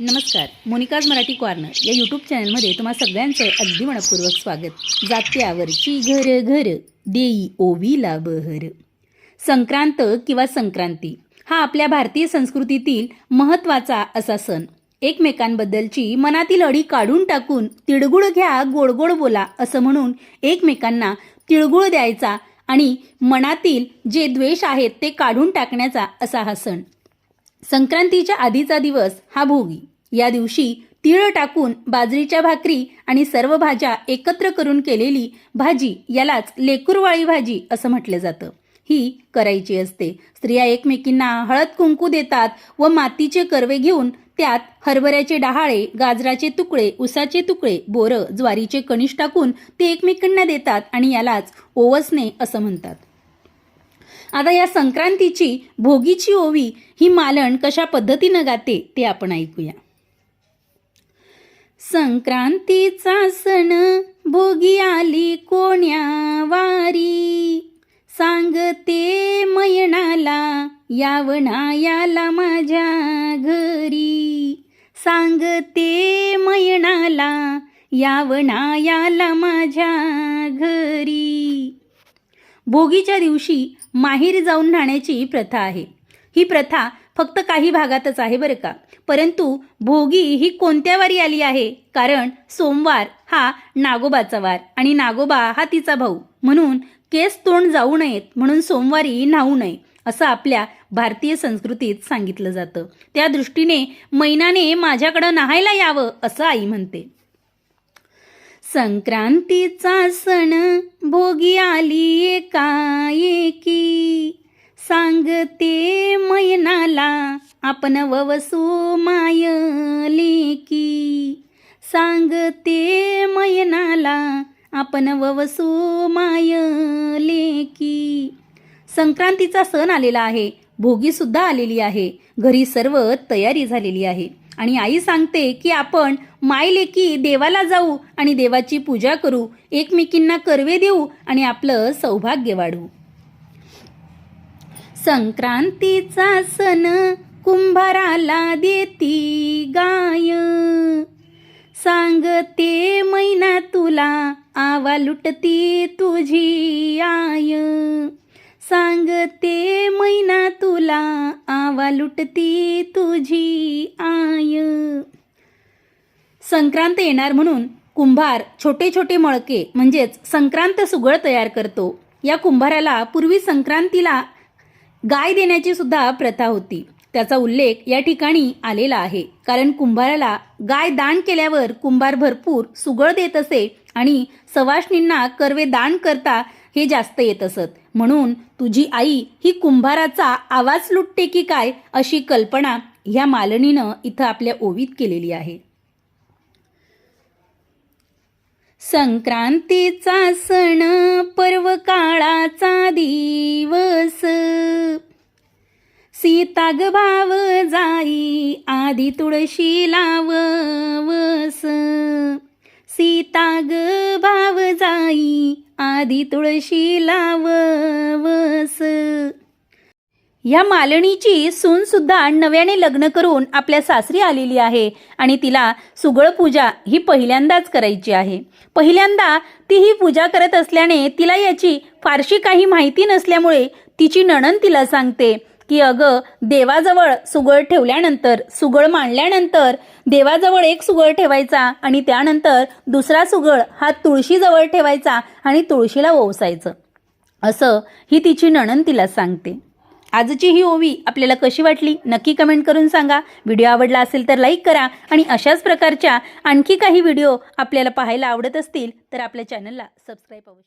नमस्कार Monika's Marathi corner या YouTube चॅनलमध्ये तुम्हा सगळ्यांचं अगदी मनपूर्वक स्वागत. जात्यावरची घर घर देई ओवीला बहर. संक्रांत किंवा संक्रांती हा आपल्या भारतीय संस्कृतीतील महत्त्वाचा असा सण. एकमेकांबद्दलची मनातील अडी काढून टाकून तिळगुळ घ्या गोड गोड बोला असं म्हणून एकमेकांना तिळगुळ द्यायचा आणि मनातील जे द्वेष आहेत ते काढून टाकण्याचा असा हा सण. संक्रांतीच्या आधीचा दिवस हा भोगी. या दिवशी तीळ टाकून बाजरीच्या भाकरी आणि सर्व भाज्या एकत्र करून केलेली भाजी यालाच लेकुरवाळी भाजी असं म्हटलं जातं. ही करायची असते. स्त्रिया एकमेकींना हळद कुंकू देतात व मातीचे कर्वे घेऊन त्यात हरभऱ्याचे डहाळे गाजराचे तुकडे उसाचे तुकडे बोरं ज्वारीचे कणिश टाकून ते एकमेकांना देतात आणि यालाच ओवसणे असं म्हणतात. आता या संक्रांतीची भोगीची ओवी ही मालण कशा पद्धतीनं गाते ते आपण ऐकूया. संक्रांतीचा सण भोगी आली कोण्या वारी? सांगते मयणाला यावणा याला माझ्या घरी. सांगते मयणाला यावना याला माझ्या घरी. भोगीच्या दिवशी माहेर जाऊन राहण्याची प्रथा आहे. ही प्रथा फक्त काही भागातच आहे बरं का. परंतु भोगी ही कोणत्या वारी आली आहे? कारण सोमवार हा नागोबाचा वार आणि नागोबा हा तिचा भाऊ. म्हणून केस तोंड जाऊ नयेत म्हणून सोमवारी न्हावू नये असं आपल्या भारतीय संस्कृतीत सांगितलं जातं. त्या दृष्टीने मैनाने माझ्याकडं नाहायला यावं असं आई म्हणते. संक्रांतीचा सण भोगी आली एकाएकी. सांगते मैनाला आपण ववसू माय की सांगते मैनाला आपण ववसू माय लेकी संक्रांतीचा सण आलेला आहे भोगी सुद्धा आलेली आहे घरी सर्व तयारी झालेली आहे. आणि आई सांगते की आपण मायलेकी देवाला जाऊ आणि देवाची पूजा करू. एकमेकींना कर्वे देऊ आणि आपलं सौभाग्य वाढू संक्रांतीचा सण कुंभाराला देती गाय. सांगते मैना तुला आवा लुटती तुझी आय. सांगते मैना तुला आवा लुटती तुझी आय. संक्रांत येणार म्हणून कुंभार छोटे छोटे मळके म्हणजेच संक्रांत सुगळ तयार करतो. या कुंभाराला पूर्वी संक्रांतीला गाय देण्याची सुद्धा प्रथा होती. त्याचा उल्लेख या ठिकाणी आलेला आहे. कारण कुंभाराला गाय दान केल्यावर कुंभार भरपूर सुगळ देत असे आणि सवाष्णींना कर्वे दान करता हे जास्त येत असत. म्हणून तुझी आई ही कुंभाराचा आवाज लुटते की काय अशी कल्पना ह्या मालनीनं इथं आपल्या ओवीत केलेली आहे. संक्रांतीचा सण पर्व काळाचा दिवस. सीताग भाव जाई आधी तुळशी लावस सीताग भाव जाई आधी तुळशी लाववस. या मालणीची सून सुद्धा नव्याने लग्न करून आपल्या सासरी आलेली आहे आणि तिला सुगळ पूजा ही पहिल्यांदाच करायची आहे. पहिल्यांदा ती ही पूजा करत असल्याने तिला याची फारशी काही माहिती नसल्यामुळे तिची नणन तिला सांगते की अगं देवाजवळ सुगळ ठेवल्यानंतर सुगळ मांडल्यानंतर देवाजवळ एक सुगळ ठेवायचा आणि त्यानंतर दुसरा सुगळ हा तुळशीजवळ ठेवायचा आणि तुळशीला ओवसायचं. असं ही तिची नणन तिला सांगते. आजची ही ओवी आपल्याला कशी वाटली नक्की कमेंट करून सांगा. व्हिडिओ आवडला असेल तर लाईक करा आणि अशाच प्रकारच्या आणखी काही व्हिडिओ आपल्याला पाहायला आवडत असतील तर आपल्या चॅनलला सबस्क्राईब अवश्य